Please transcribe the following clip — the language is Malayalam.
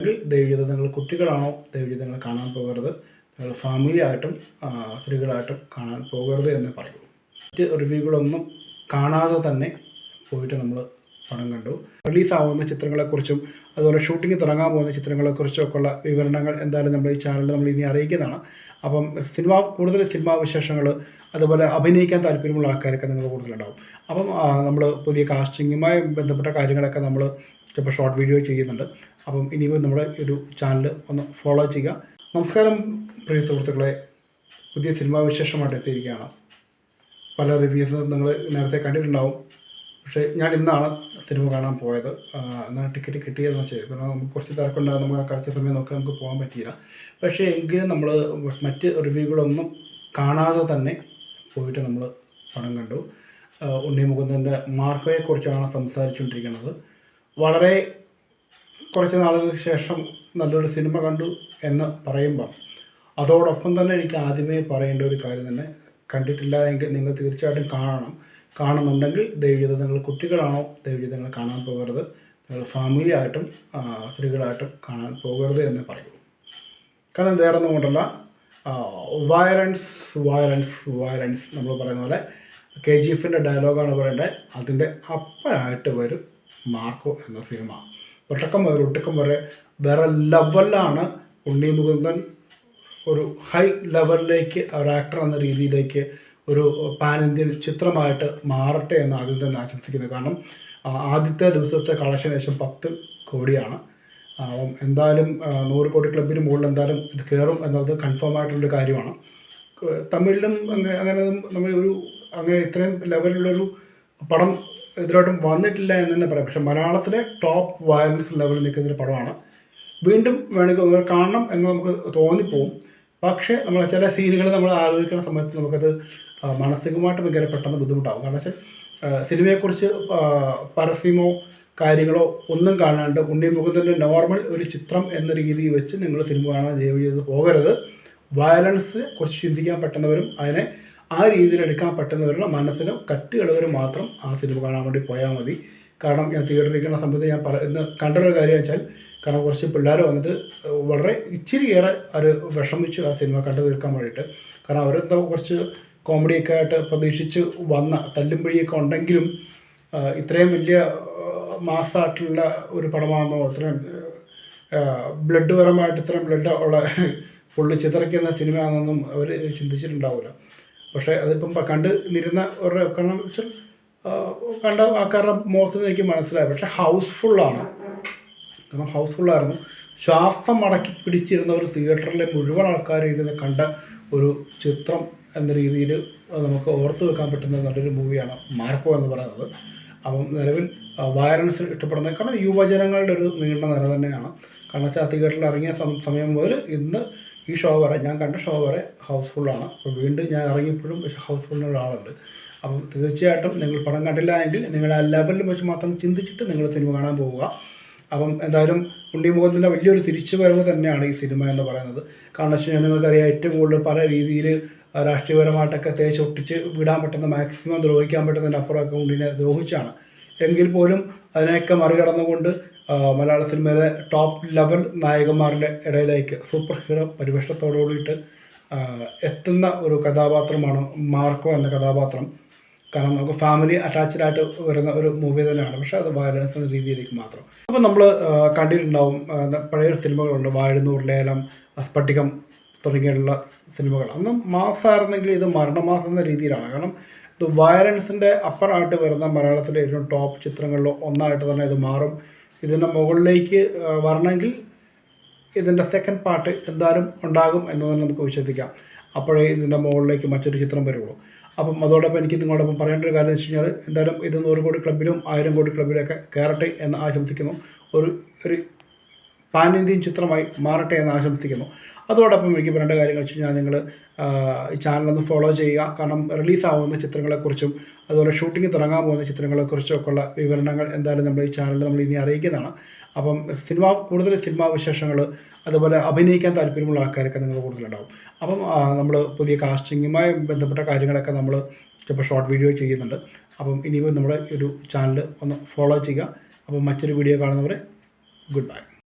ദയവചെയ്ത് നിങ്ങൾ കുട്ടികളാണോ ദയവചെയ്ത് നിങ്ങൾ കാണാൻ പോകരുത്? നിങ്ങൾ ഫാമിലി ആയിട്ടും ആ, സ്ത്രീകളായിട്ടും കാണാൻ പോകരുത് എന്ന് പറയൂ മറ്റ് റിവ്യൂകളൊന്നും കാണാതെ തന്നെ പോയിട്ട് നമ്മൾ പടം കണ്ടു. റിലീസാവുന്ന ചിത്രങ്ങളെക്കുറിച്ചും അതുപോലെ ഷൂട്ടിംഗ് തുടങ്ങാൻ പോകുന്ന ചിത്രങ്ങളെക്കുറിച്ചും ഒക്കെ ഉള്ള വിവരണങ്ങൾ എന്തായാലും നമ്മൾ ഈ ചാനലിൽ നമ്മൾ ഇനി അറിയിക്കുന്നതാണ്. അപ്പം സിനിമ കൂടുതൽ സിനിമാ വിശേഷങ്ങൾ അതുപോലെ അഭിനയിക്കാൻ താല്പര്യമുള്ള ആൾക്കാരൊക്കെ നിങ്ങൾ കൂടുതലുണ്ടാവും. അപ്പം നമ്മൾ പുതിയ കാസ്റ്റിങ്ങുമായി ബന്ധപ്പെട്ട കാര്യങ്ങളൊക്കെ നമ്മൾ ചിലപ്പോൾ ഷോർട്ട് വീഡിയോ ചെയ്യുന്നുണ്ട്. അപ്പം ഇനിയും നമ്മുടെ ഒരു ചാനൽ ഒന്ന് ഫോളോ ചെയ്യുക. നമസ്കാരം പ്രിയ സുഹൃത്തുക്കളെ. പുതിയ സിനിമാ വിശേഷമായിട്ട് എത്തിയിരിക്കുകയാണ്. പല റിവ്യൂസും നിങ്ങൾ നേരത്തെ കണ്ടിട്ടുണ്ടാവും. പക്ഷേ ഞാൻ ഇന്നാണ് സിനിമ കാണാൻ പോയത്. എന്നാൽ ടിക്കറ്റ് കിട്ടിയതെന്ന് വെച്ചാൽ കാരണം നമുക്ക് കുറച്ച് തിരക്കുണ്ടാകും നമുക്ക് ആ കറക്റ്റ് സമയം നോക്കി നമുക്ക് പോകാൻ പറ്റിയില്ല. പക്ഷേ എങ്കിലും നമ്മൾ മറ്റ് റിവ്യൂകളൊന്നും കാണാതെ തന്നെ പോയിട്ട് നമ്മൾ പണം കണ്ടു. ഉണ്ണി മുകുന്ദന്റെ മാർക്കോയെക്കുറിച്ചാണ് സംസാരിച്ചുകൊണ്ടിരിക്കുന്നത്. വളരെ കുറച്ച് നാളുകൾക്ക് ശേഷം നല്ലൊരു സിനിമ കണ്ടു എന്ന് പറയുമ്പം അതോടൊപ്പം തന്നെ എനിക്ക് ആദ്യമേ പറയേണ്ട ഒരു കാര്യം തന്നെ കണ്ടിട്ടില്ല എങ്കിൽ നിങ്ങൾ തീർച്ചയായിട്ടും കാണണം. കാണുന്നുണ്ടെങ്കിൽ ദൈവീത നിങ്ങൾ കുട്ടികളാണോ? ദൈവീത നിങ്ങൾ കാണാൻ പോകരുത്. നിങ്ങൾ ഫാമിലി ആയിട്ടും ആ, സ്ത്രീകളായിട്ടും കാണാൻ പോകരുത് എന്ന് പറയൂ കാരണം വേറെ ഒന്നും കൊണ്ടല്ല. വയലൻസ് വയലൻസ് വയലൻസ് നമ്മൾ പറയുന്ന പോലെ കെ ജി എഫിന്റെ ഡയലോഗാണ് പറയേണ്ടത്. അതിന്റെ അപ്പനായിട്ട് വരും മാർക്കോ എന്ന സിനിമ ഒട്ടക്കം മുതൽ ഒട്ടക്കം വരെ വേറെ ലെവലിലാണ് ഉണ്ണി മുകുന്ദൻ ഒരു ഹൈ ലെവലിലേക്ക് ഒരു ആക്ടർ എന്ന രീതിയിലേക്ക് ഒരു പാൻ ഇന്ത്യൻ ചിത്രമായിട്ട് മാറട്ടെ എന്ന് ആദ്യം തന്നെ ആശംസിക്കുന്നത് കാരണം ആദ്യത്തെ ദിവസത്തെ കളക്ഷൻ ഏകദേശം പത്ത് കോടിയാണ്. അപ്പം എന്തായാലും നൂറ് കോടി ക്ലബിന് മുകളിൽ എന്തായാലും ഇത് കയറും എന്നുള്ളത് കൺഫേം ആയിട്ടുള്ളൊരു കാര്യമാണ്. തമിഴിലും അങ്ങനെ അങ്ങനെ നമ്മൾ ഒരു അങ്ങനെ ഇത്രയും ലെവലിലുള്ളൊരു പടം ഇതിലോട്ടും വന്നിട്ടില്ല എന്ന് തന്നെ പറയാം. പക്ഷെ മലയാളത്തിലെ ടോപ്പ് വയലൻസ് ലെവലിൽ നിൽക്കുന്ന ഒരു പടമാണ്. വീണ്ടും വേണമെങ്കിൽ കാണണം എന്ന് നമുക്ക് തോന്നിപ്പോവും. പക്ഷേ നമ്മൾ ചില സീനുകൾ നമ്മൾ ആലോചിക്കുന്ന സമയത്ത് നമുക്കത് മാനസികമായിട്ട് ഭയങ്കര പെട്ടെന്ന് ബുദ്ധിമുട്ടാകും കാരണം വെച്ചാൽ സിനിമയെക്കുറിച്ച് പരസ്യമോ കാര്യങ്ങളോ ഒന്നും കാണാണ്ട് ഉണ്ണി മുകുന്ദന്റെ നോർമൽ ഒരു ചിത്രം എന്ന രീതിയിൽ വെച്ച് നിങ്ങൾ സിനിമ കാണാൻ ദയവ് ചെയ്ത് പോകരുത്. വയലൻസ് കുറച്ച് ചിന്തിക്കാൻ പറ്റുന്നവരും അതിനെ ആ രീതിയിൽ എടുക്കാൻ പറ്റുന്നവരുടെ മനസ്സിനും കട്ടിയുള്ളവർ മാത്രം ആ സിനിമ കാണാൻ വേണ്ടി പോയാൽ മതി. കാരണം ഞാൻ തിയേറ്ററിൽ ഇരിക്കുന്ന സമയത്ത് ഞാൻ പറ ഇന്ന് കണ്ടൊരു കാര്യം വെച്ചാൽ കാരണം കുറച്ച് പിള്ളേർ വന്നിട്ട് വളരെ ഇച്ചിരി ഏറെ അവർ വിഷമിച്ചു ആ സിനിമ കണ്ടു തീർക്കാൻ വേണ്ടിയിട്ട്. കാരണം അവരെന്തോ കുറച്ച് കോമഡിയൊക്കെ ആയിട്ട് പ്രതീക്ഷിച്ച് വന്ന തല്ലും പിഴിയൊക്കെ ഉണ്ടെങ്കിലും ഇത്രയും വലിയ മാസമായിട്ടുള്ള ഒരു പടമാണെന്നോ ഇത്രയും ബ്ലഡ് പരമായിട്ട് ഇത്രയും ബ്ലഡ് ഉള്ള ഫുള്ള് ചിത്രയ്ക്കുന്ന സിനിമയാണെന്നൊന്നും അവർ ചിന്തിച്ചിട്ടുണ്ടാവില്ല. പക്ഷേ അതിപ്പം പ- കണ്ട് നിരുന്ന ഒരു കാരണം വെച്ചാൽ കണ്ട ആൾക്കാരുടെ മുഖത്ത് നിന്ന് എനിക്ക് മനസ്സിലായി. പക്ഷേ ഹൗസ്ഫുള്ളാണ് കാരണം ഹൗസ്ഫുള്ളായിരുന്നു ശ്വാസം മടക്കി പിടിച്ചിരുന്ന ഒരു തിയേറ്ററിലെ മുഴുവൻ ആൾക്കാരും ഇരുന്ന് കണ്ട ഒരു ചിത്രം എന്ന രീതിയിൽ നമുക്ക് ഓർത്തു വെക്കാൻ പറ്റുന്ന നല്ലൊരു മൂവിയാണ് മാർക്കോ എന്ന് പറയുന്നത്. അപ്പം നിലവിൽ വയലൻസ് ഇഷ്ടപ്പെടുന്ന കാരണം യുവജനങ്ങളുടെ ഒരു നീണ്ട നില തന്നെയാണ്. കാരണം വെച്ചാൽ തിയേറ്ററിൽ ഇറങ്ങിയ സമയം മുതൽ ഇന്ന് ഈ ഷോ വരെ ഞാൻ കണ്ട ഷോ വരെ ഹൗസ്ഫുള്ളാണ് അപ്പോൾ വീണ്ടും ഞാൻ ഇറങ്ങിയപ്പോഴും പക്ഷേ ഹൗസ്ഫുള്ള ആളുണ്ട് അപ്പം തീർച്ചയായിട്ടും നിങ്ങൾ പടം കണ്ടില്ല എങ്കിൽ നിങ്ങൾ ആ ലെവലിൽ വെച്ച് മാത്രം ചിന്തിച്ചിട്ട് നിങ്ങൾ സിനിമ കാണാൻ പോവുക. അപ്പം എന്തായാലും ഉണ്ണിമുഖത്തിന്റെ വലിയൊരു തിരിച്ചു വരവ് തന്നെയാണ് ഈ സിനിമ എന്ന് പറയുന്നത്. കാരണം വെച്ച് കഴിഞ്ഞാൽ നിങ്ങൾക്കറിയാം ഏറ്റവും കൂടുതൽ പല രീതിയിൽ രാഷ്ട്രീയപരമായിട്ടൊക്കെ തേച്ചൊട്ടിച്ച് വിടാൻ പറ്റുന്ന മാക്സിമം ദ്രോഹിക്കാൻ പറ്റുന്നതിന്റെ അപ്പുറമൊക്കെ ഉണ്ണിനെ ദ്രോഹിച്ചാണ്. എങ്കിൽ പോലും അതിനെയൊക്കെ മറികടന്നുകൊണ്ട് മലയാള സിനിമയിലെ ടോപ്പ് ലെവൽ നായകന്മാരുടെ ഇടയിലേക്ക് സൂപ്പർ ഹീറോ പരിവേഷത്തോടുകൂടിയിട്ട് എത്തുന്ന ഒരു കഥാപാത്രമാണ് മാർക്കോ എന്ന കഥാപാത്രം. കാരണം നമുക്ക് ഫാമിലി അറ്റാച്ച്ഡ് ആയിട്ട് വരുന്ന ഒരു മൂവി തന്നെയാണ്. പക്ഷെ അത് വയലൻസ് എന്ന രീതിയിലേക്ക് മാത്രം. അപ്പോൾ നമ്മൾ കണ്ടിട്ടുണ്ടാവും പഴയ സിനിമകളുണ്ട്. വാഴുന്നൂർ ലേലം സ്പട്ടികം തുടങ്ങിയുള്ള സിനിമകൾ. അന്ന് മാസമായിരുന്നെങ്കിൽ ഇത് മരണമാസം എന്ന രീതിയിലാണ്. കാരണം ഇത് വയലൻസിന്റെ അപ്പറായിട്ട് വരുന്ന മലയാളത്തിലെ ഏറ്റവും ടോപ്പ് ചിത്രങ്ങളിൽ ഒന്നായിട്ട് തന്നെ ഇത് മാറും. ഇതിന്റെ മുകളിലേക്ക് വരണമെങ്കിൽ ഇതിന്റെ സെക്കൻഡ് പാർട്ട് എന്തായാലും ഉണ്ടാകും എന്ന് തന്നെ നമുക്ക് വിശ്വസിക്കാം. അപ്പോഴേ ഇതിന്റെ മുകളിലേക്ക് മറ്റൊരു ചിത്രം വരുള്ളൂ. അപ്പം അതോടൊപ്പം എനിക്ക് നിങ്ങളോടൊപ്പം പറയേണ്ട ഒരു കാര്യം എന്ന് വെച്ച് കഴിഞ്ഞാൽ എന്തായാലും ഇത് നൂറ് കോടി ക്ലബിലും ആയിരം കോടി ക്ലബിലൊക്കെ കയറട്ടെ എന്ന് ആശംസിക്കുന്നു. ഒരു ഒരു പാൻ ഇന്ത്യൻ ചിത്രമായി മാറട്ടെ എന്ന് ആശംസിക്കുന്നു. അതോടൊപ്പം എനിക്ക് രണ്ട് കാര്യങ്ങൾ വെച്ച് കഴിഞ്ഞാൽ നിങ്ങൾ ഈ ചാനലൊന്ന് ഫോളോ ചെയ്യുക. കാരണം റിലീസാവുന്ന ചിത്രങ്ങളെക്കുറിച്ചും അതുപോലെ ഷൂട്ടിംഗ് തുടങ്ങാൻ പോകുന്ന ചിത്രങ്ങളെക്കുറിച്ചും ഒക്കെ ഉള്ള വിവരണങ്ങൾ എന്തായാലും നമ്മൾ ഈ ചാനലിൽ നമ്മൾ ഇനി അറിയിക്കുന്നതാണ്. അപ്പം സിനിമ കൂടുതൽ സിനിമാ വിശേഷങ്ങൾ അതുപോലെ അഭിനയിക്കാൻ താല്പര്യമുള്ള ആൾക്കാരൊക്കെ നിങ്ങൾ കൂടുതലുണ്ടാവും. അപ്പം നമ്മൾ പുതിയ കാസ്റ്റിങ്ങുമായി ബന്ധപ്പെട്ട കാര്യങ്ങളൊക്കെ നമ്മൾ ചിലപ്പോൾ ഷോർട്ട് വീഡിയോ ചെയ്യുന്നുണ്ട്. അപ്പം ഇനിയും നമ്മുടെ ഒരു ചാനൽ ഒന്ന് ഫോളോ ചെയ്യുക. അപ്പം മറ്റൊരു വീഡിയോ കാണുന്നവരെ ഗുഡ് ബൈ